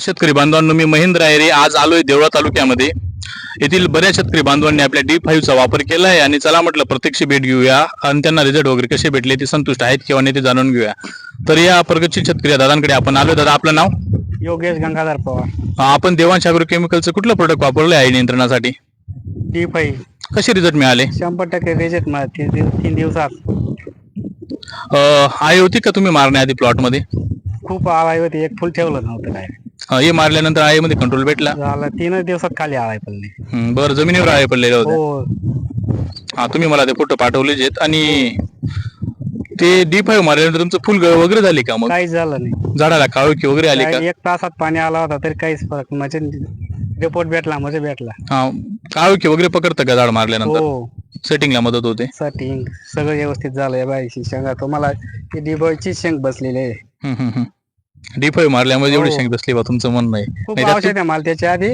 शेतकरी बांधवांनो मी महेंद्र आयरे. आज आलोय देवळा तालुक्यामध्ये. येथील बऱ्याच शेतकरी बांधवांनी आपल्या डी फाईव्हचा वापर केला आहे आणि चला म्हटलं प्रत्यक्ष भेट घेऊया आणि त्यांना रिझल्ट वगैरे कसे भेटले ते संतुष्ट आहेत किंवा नाही ते जाणून घेऊया. तर या प्रगतशील शेतकरी दादांकडे आपण आलो दादा आपलं नाव? योगेश गंगाधर पवार. आपण देवांश अॅग्रो केमिकलचं कुठलं प्रोडक्ट वापरलं आहे नियंत्रणासाठी? डी फाई. कसे रिझल्ट मिळाले? शंभर टक्के रिजेक्ट मला तीन दिव- तीन दिवसात. अं, आई होती का तुम्ही मारण्याआधी प्लॉटमध्ये खूप आळाई होती. एक फुल ठेवलं नव्हतं काय. हे मारल्यानंतर आईमध्ये कंट्रोल भेटला. झालं तीनच दिवसात खाली आळाई पडली. हं, बरं जमिनीवर आळे पडलेले होते हो. हा तुम्ही मला ते फोटो पाठवलेच आहेत. आणि ते डी फाईव्ह मारल्यानंतर तुमचं फुल वगैरे झाली का मग? काहीच झालं नाही. झाडाला काळोखी वगैरे आली का? काही एक तासात पाणी आला होता तरी काहीच फरक म्हणजे रिपोर्ट भेटला म्हणजे भेटला. हा काळोखी वगैरे पकडतं का झाड मारल्यानंतर? हो. सेटिंगला मदत होते. सटिंग सगळं व्यवस्थित झालं. या बाईची शेंगा तुम्हाला ती डिबॉयची शेंग बसलेली आहे. डी फाईव्ह मारल्यामुळे एवढी हो. शेंग बसली बा तुमचं म्हणणं खूप नाही, त्यात औषध आहे मला त्याच्या आधी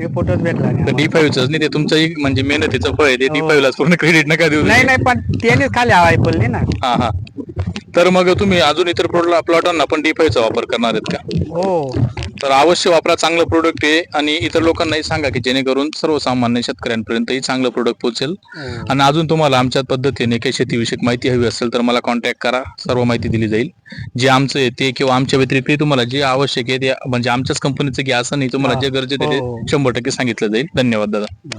रिपोर्टच भेटला नाही डी. फाईव्हच नाही ते तुमचं म्हणजे मेहनतीचं फळ आहे ते डी हो. फाईव्हला पूर्ण क्रेडिट नका देऊ नाही नाही पण त्यानेच खाली आळाई पडली ना हा हा तर मग तुम्ही अजून इतर प्लॉटांना पण डी फाईव्हचा वापर करणार आहेत का? हो. तर अवश्य वापरा चांगलं प्रोडक्ट आहे. आणि इतर लोकांनाही सांगा की जेणेकरून सर्वसामान्य शेतकऱ्यांपर्यंतही चांगलं प्रोडक्ट पोहोचेल. हो. आणि अजून तुम्हाला आमच्या पद्धतीने काही शेतीविषयक माहिती हवी असेल तर मला कॉन्टॅक्ट करा. सर्व माहिती दिली जाईल. जे आमचं आहे ते किंवा आमच्या व्यतिरिक्त तुम्हाला जे आवश्यक आहे ते म्हणजे आमच्याच कंपनीचं की असं नाही. तुम्हाला जे गरजेचं आहे हो. ते शंभर टक्के सांगितलं जाईल. धन्यवाद दादा.